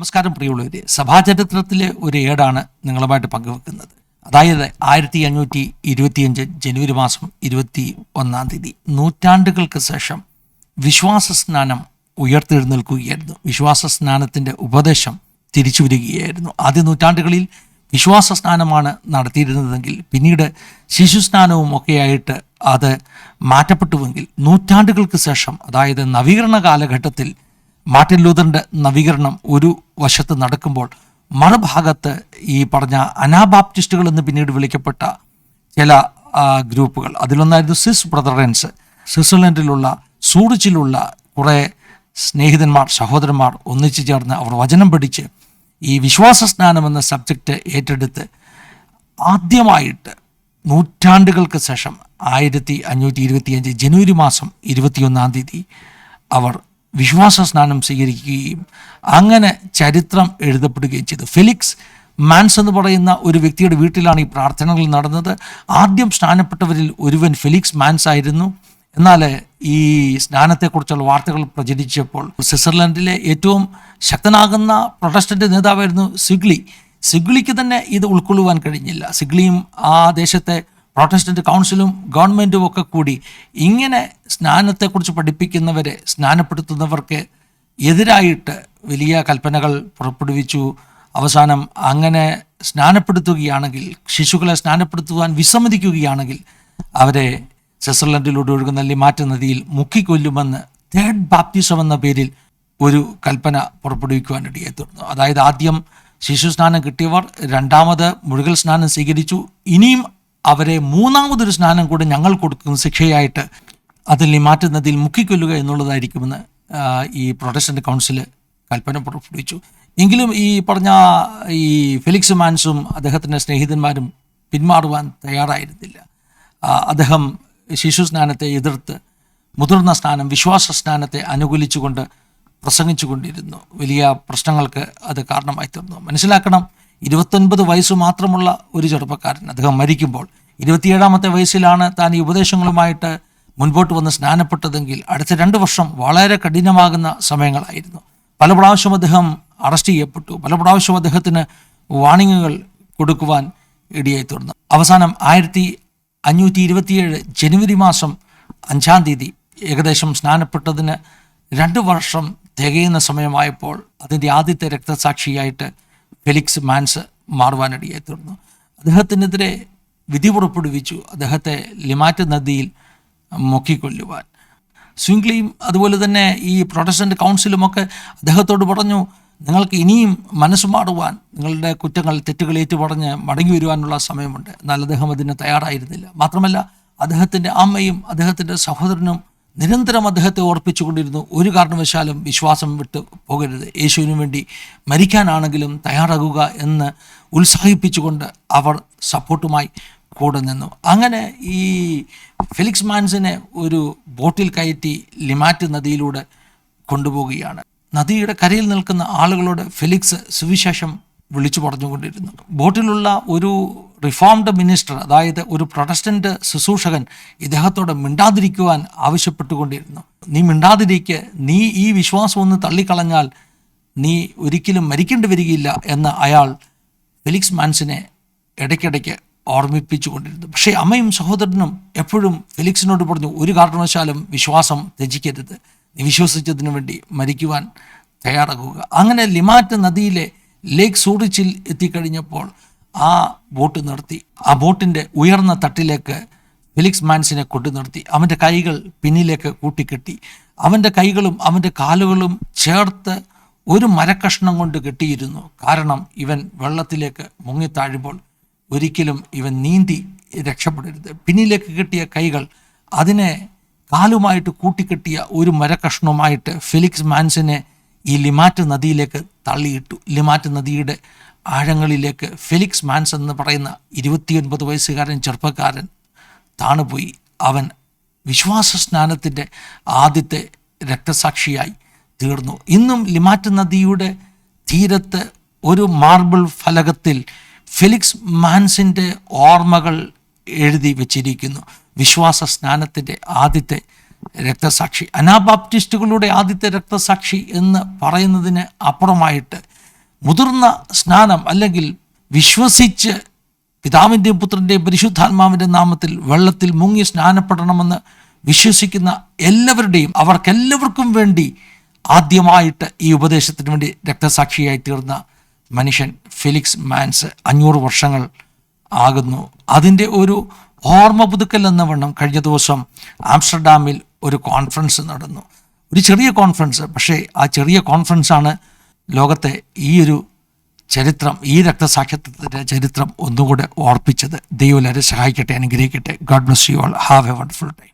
നമസ്കാരം പ്രിയമുള്ളവരെ. സഭാചരിത്രത്തിലെ ഒരു ഏടാണ് നിങ്ങളുമായിട്ട് പങ്കുവെക്കുന്നത്. അതായത് ആയിരത്തി അഞ്ഞൂറ്റി ഇരുപത്തിയഞ്ച് ജനുവരി മാസം ഇരുപത്തി ഒന്നാം തീയതി. നൂറ്റാണ്ടുകൾക്ക് ശേഷം വിശ്വാസ സ്നാനം ഉയർത്തെഴുന്നേൽക്കുകയായിരുന്നു. വിശ്വാസ സ്നാനത്തിന്റെ ഉപദേശം തിരിച്ചു വരികയായിരുന്നു ആദ്യ നൂറ്റാണ്ടുകളിൽ വിശ്വാസ സ്നാനമാണ് നടത്തിയിരുന്നതെങ്കിൽ പിന്നീട് ശിശു സ്നാനവും ഒക്കെയായിട്ട് അത് മാറ്റപ്പെട്ടുവെങ്കിൽ നൂറ്റാണ്ടുകൾക്ക് ശേഷം അതായത് നവീകരണ കാലഘട്ടത്തിൽ മാർട്ടിൻ ലൂതറിന്റെ നവീകരണം ഒരു വശത്ത് നടക്കുമ്പോൾ മറുഭാഗത്ത് ഈ പറഞ്ഞ അനാബാപ്റ്റിസ്റ്റുകൾ എന്ന് പിന്നീട് വിളിക്കപ്പെട്ട ചില ഗ്രൂപ്പുകൾ. അതിലൊന്നായിരുന്നു സിസ് ബ്രദറൻസ്. സ്വിറ്റ്സർലൻഡിലുള്ള സൂറിച്ചിലുള്ള കുറേ സ്നേഹിതന്മാർ സഹോദരന്മാർ ഒന്നിച്ചു ചേർന്ന് അവർ വചനം പഠിച്ച് ഈ വിശ്വാസ സ്നാനം എന്ന സബ്ജക്റ്റ് ഏറ്റെടുത്ത് ആദ്യമായിട്ട് നൂറ്റാണ്ടുകൾക്ക് ശേഷം ആയിരത്തി അഞ്ഞൂറ്റി ഇരുപത്തിയഞ്ച് ജനുവരി മാസം ഇരുപത്തിയൊന്നാം തീയതി അവർ വിശ്വാസ സ്നാനം സ്വീകരിക്കുകയും അങ്ങനെ ചരിത്രം എഴുതപ്പെടുകയും ചെയ്തു. ഫെലിക്സ് മാൻസ് എന്ന് പറയുന്ന ഒരു വ്യക്തിയുടെ വീട്ടിലാണ് ഈ പ്രാർത്ഥനകൾ നടന്നത്. ആദ്യം സ്നാനപ്പെട്ടവരിൽ ഒരുവൻ ഫെലിക്സ് മാൻസ് ആയിരുന്നു. എന്നാൽ ഈ സ്നാനത്തെക്കുറിച്ചുള്ള വാർത്തകൾ പ്രചരിച്ചപ്പോൾ സ്വിറ്റ്സർലൻഡിലെ ഏറ്റവും ശക്തനാകുന്ന പ്രൊട്ടസ്റ്റന്റ് നേതാവായിരുന്നു സിഗ്ലി. സിഗ്ലിക്ക് തന്നെ ഇത് ഉൾക്കൊള്ളുവാൻ കഴിഞ്ഞില്ല. സിഗ്ലിയും ആ ദേശത്തെ പ്രൊട്ടസ്റ്റന്റ് കൗൺസിലും ഗവൺമെന്റും ഒക്കെ കൂടി ഇങ്ങനെ സ്നാനത്തെക്കുറിച്ച് പഠിപ്പിക്കുന്നവരെ സ്നാനപ്പെടുത്തുന്നവർക്ക് എതിരായിട്ട് വലിയ കൽപ്പനകൾ പുറപ്പെടുവിച്ചു. അവസാനം അങ്ങനെ സ്നാനപ്പെടുത്തുകയാണെങ്കിൽ ശിശുക്കളെ സ്നാനപ്പെടുത്തുവാൻ വിസമ്മതിക്കുകയാണെങ്കിൽ അവരെ സ്വിറ്റ്സർലൻഡിലൂടെ ഒഴുകുന്ന ലിമാറ്റ നദിയിൽ മുക്കിക്കൊല്ലുമെന്ന് തേർഡ് ബാപ്റ്റിസം എന്ന പേരിൽ ഒരു കൽപ്പന പുറപ്പെടുവിക്കുവാൻ ഇടയായി തീർന്നു അതായത് ആദ്യം ശിശു സ്നാനം കിട്ടിയവർ രണ്ടാമത് മുഴുകൽ സ്നാനം സ്വീകരിച്ചു. ഇനിയും അവരെ മൂന്നാമതൊരു സ്നാനം കൂടെ ഞങ്ങൾ കൊടുക്കുന്ന ശിക്ഷയായിട്ട് അതിൽ മാറ്റുന്നതിൽ മുക്കിക്കൊല്ലുക എന്നുള്ളതായിരിക്കുമെന്ന് ഈ പ്രൊട്ടസ്റ്റന്റ് കൗൺസിൽ കൽപ്പന പുറപ്പെടുവിച്ചു. എങ്കിലും ഈ പറഞ്ഞ ഈ ഫെലിക്സ് മാൻസും അദ്ദേഹത്തിന്റെ സ്നേഹിതന്മാരും പിന്മാറുവാൻ തയ്യാറായിരുന്നില്ല. അദ്ദേഹം ശിശു സ്നാനത്തെ എതിർത്ത് മുതിർന്ന സ്നാനം വിശ്വാസ സ്നാനത്തെ അനുകൂലിച്ചുകൊണ്ട് പ്രസംഗിച്ചുകൊണ്ടിരുന്നു. വലിയ പ്രശ്നങ്ങൾക്ക് അത് കാരണമായി തീർന്നു. മനസ്സിലാക്കണം ഇരുപത്തൊൻപത് വയസ്സ് മാത്രമുള്ള ഒരു ചെറുപ്പക്കാരൻ. അദ്ദേഹം മരിക്കുമ്പോൾ ഇരുപത്തിയേഴാമത്തെ വയസ്സിലാണ് താൻ ഈ ഉപദേശങ്ങളുമായിട്ട് മുൻപോട്ട് വന്ന് സ്നാനപ്പെട്ടതെങ്കിൽ അടുത്ത രണ്ട് വർഷം വളരെ കഠിനമാകുന്ന സമയങ്ങളായിരുന്നു. പല പ്രാവശ്യം അദ്ദേഹം അറസ്റ്റ് ചെയ്യപ്പെട്ടു. പല പ്രാവശ്യം അദ്ദേഹത്തിന് വാണിങ്ങുകൾ കൊടുക്കുവാൻ ഇടിയായി തുടർന്നു. അവസാനം ആയിരത്തി അഞ്ഞൂറ്റി ഇരുപത്തിയേഴ് ജനുവരി മാസം അഞ്ചാം തീയതി ഏകദേശം സ്നാനപ്പെട്ടതിന് രണ്ട് വർഷം തികയുന്ന സമയമായപ്പോൾ അതിന്റെ ആദ്യത്തെ രക്തസാക്ഷിയായിട്ട് ഫെലിക്സ് മാൻസ് മാറുവാനിടയായി തീർന്നു അദ്ദേഹത്തിനെതിരെ വിധി പുറപ്പെടുവിച്ചു. അദ്ദേഹത്തെ ലിമാറ്റ് നദിയിൽ മുക്കിക്കൊല്ലുവാൻ. സ്വിംഗ്ലിയും അതുപോലെ തന്നെ ഈ പ്രൊട്ടസ്റ്റന്റ് കൗൺസിലുമൊക്കെ അദ്ദേഹത്തോട് പറഞ്ഞു നിങ്ങൾക്ക് ഇനിയും മനസ്സ് മാറുവാൻ നിങ്ങളുടെ കുറ്റങ്ങൾ തെറ്റുകൾ ഏറ്റുപറഞ്ഞ് മടങ്ങി വരുവാനുള്ള സമയമുണ്ട്. എന്നാൽ അദ്ദേഹം അതിന് തയ്യാറായിരുന്നില്ല. മാത്രമല്ല അദ്ദേഹത്തിന്റെ അമ്മയും അദ്ദേഹത്തിന്റെ സഹോദരനും നിരന്തരം അദ്ദേഹത്തെ ഓർപ്പിച്ചുകൊണ്ടിരുന്നു ഒരു കാരണവശാലും വിശ്വാസം വിട്ട് പോകരുത്. യേശുവിനു വേണ്ടി മരിക്കാനാണെങ്കിലും തയ്യാറാകുക എന്ന് ഉത്സാഹിപ്പിച്ചുകൊണ്ട് അവർ സപ്പോർട്ടുമായി കൂടെ നിന്നു. അങ്ങനെ ഈ ഫിലിക്സ് മാൻസിനെ ഒരു ബോട്ടിൽ കയറ്റി ലിമാറ്റ് നദിയിലൂടെ കൊണ്ടുപോവുകയാണ്. നദിയുടെ കരയിൽ നിൽക്കുന്ന ആളുകളോട് ഫിലിക്സ് സുവിശേഷം വിളിച്ചു പറഞ്ഞുകൊണ്ടിരുന്നു. ബോട്ടിലുള്ള ഒരു റിഫോംഡ് മിനിസ്റ്റർ അതായത് ഒരു പ്രൊട്ടസ്റ്റന്റ് ശുശ്രൂഷകൻ ഇദ്ദേഹത്തോട് മിണ്ടാതിരിക്കുവാൻ ആവശ്യപ്പെട്ടുകൊണ്ടിരുന്നു. നീ മിണ്ടാതിരിക്കെ. നീ ഈ വിശ്വാസം ഒന്ന് തള്ളിക്കളഞ്ഞാൽ നീ ഒരിക്കലും മരിക്കേണ്ടി വരികയില്ല എന്ന് അയാൾ ഫെലിക്സ് മാൻസിനെ ഇടയ്ക്കിടയ്ക്ക് ഓർമ്മിപ്പിച്ചുകൊണ്ടിരുന്നു. പക്ഷേ അമ്മയും സഹോദരനും എപ്പോഴും ഫെലിക്സിനോട് പറഞ്ഞു ഒരു കാരണവശാലും വിശ്വാസം ത്യജിക്കരുത്. നീ വിശ്വസിച്ചതിനു വേണ്ടി മരിക്കുവാൻ തയ്യാറാകുക. അങ്ങനെ ലിമാറ്റ് നദിയിലെ ലേക്ക് സൂറിച്ചിൽ എത്തിക്കഴിഞ്ഞപ്പോൾ ആ ബോട്ട് നിർത്തി. ആ ബോട്ടിന്റെ ഉയർന്ന തട്ടിലേക്ക് ഫിലിക്സ് മാൻസിനെ കൊണ്ടു നിർത്തി. അവന്റെ കൈകൾ പിന്നിലേക്ക് കൂട്ടിക്കെട്ടി. അവന്റെ കൈകളും അവന്റെ കാലുകളും ചേർത്ത് ഒരു മരക്കഷ്ണം കൊണ്ട് കെട്ടിയിരുന്നു. കാരണം ഇവൻ വെള്ളത്തിലേക്ക് മുങ്ങിത്താഴുമ്പോൾ ഒരിക്കലും ഇവൻ നീന്തി രക്ഷപ്പെടരുത്. പിന്നിലേക്ക് കെട്ടിയ കൈകൾ അതിനെ കാലുമായിട്ട് കൂട്ടിക്കെട്ടിയ ഒരു മരക്കഷ്ണവുമായിട്ട് ഫിലിക്സ് മാൻസിനെ ഈ ലിമാറ്റ് നദിയിലേക്ക് തള്ളിയിട്ടു ലിമാറ്റ് നദിയുടെ ആഴങ്ങളിലേക്ക് ഫെലിക്സ് മാൻസ് എന്ന് പറയുന്ന ഇരുപത്തിയൊൻപത് വയസ്സുകാരൻ ചെറുപ്പക്കാരൻ താണുപോയി. അവൻ വിശ്വാസ സ്നാനത്തിന്റെ ആദ്യത്തെ രക്തസാക്ഷിയായി തീർന്നു. ഇന്നും ലിമാറ്റ് നദിയുടെ തീരത്ത് ഒരു മാർബിൾ ഫലകത്തിൽ ഫെലിക്സ് മാൻസിന്റെ ഓർമ്മകൾ എഴുതി വച്ചിരിക്കുന്നു. വിശ്വാസ സ്നാനത്തിന്റെ ആദ്യത്തെ രക്തസാക്ഷി അനാബാപ്റ്റിസ്റ്റുകളുടെ ആദ്യത്തെ രക്തസാക്ഷി എന്ന് പറയുന്നതിന് അപ്പുറമായിട്ട് മുതിർന്ന സ്നാനം അല്ലെങ്കിൽ വിശ്വസിച്ച് പിതാവിന്റെയും പുത്രന്റെയും പരിശുദ്ധാത്മാവിന്റെ നാമത്തിൽ വെള്ളത്തിൽ മുങ്ങി സ്നാനപ്പെടണമെന്ന് വിശ്വസിക്കുന്ന എല്ലാവരുടെയും അവർക്കെല്ലാവർക്കും വേണ്ടി ആദ്യമായിട്ട് ഈ ഉപദേശത്തിന് വേണ്ടി രക്തസാക്ഷിയായി തീർന്ന മനുഷ്യൻ ഫിലിക്സ് മാൻസ് അഞ്ഞൂറ് വർഷങ്ങൾ ആകുന്നു. അതിന്റെ ഒരു ഓർമ്മ പുതുക്കൽ എന്ന വണ്ണം കഴിഞ്ഞ ദിവസം ആംസ്റ്റർഡാമിൽ ഒരു കോൺഫറൻസ് നടന്നു. ഒരു ചെറിയ കോൺഫറൻസ് പക്ഷേ ആ ചെറിയ കോൺഫറൻസാണ് ലോകത്തെ ഈ ഒരു ചരിത്രം ഈ രക്തസാക്ഷ്യത്വത്തിന്റെ ചരിത്രം ഒന്നുകൂടെ ഓർപ്പിച്ചത്. ദൈവം എല്ലാവരെ സഹായിക്കട്ടെ അനുഗ്രഹിക്കട്ടെ. God bless you all have a wonderful time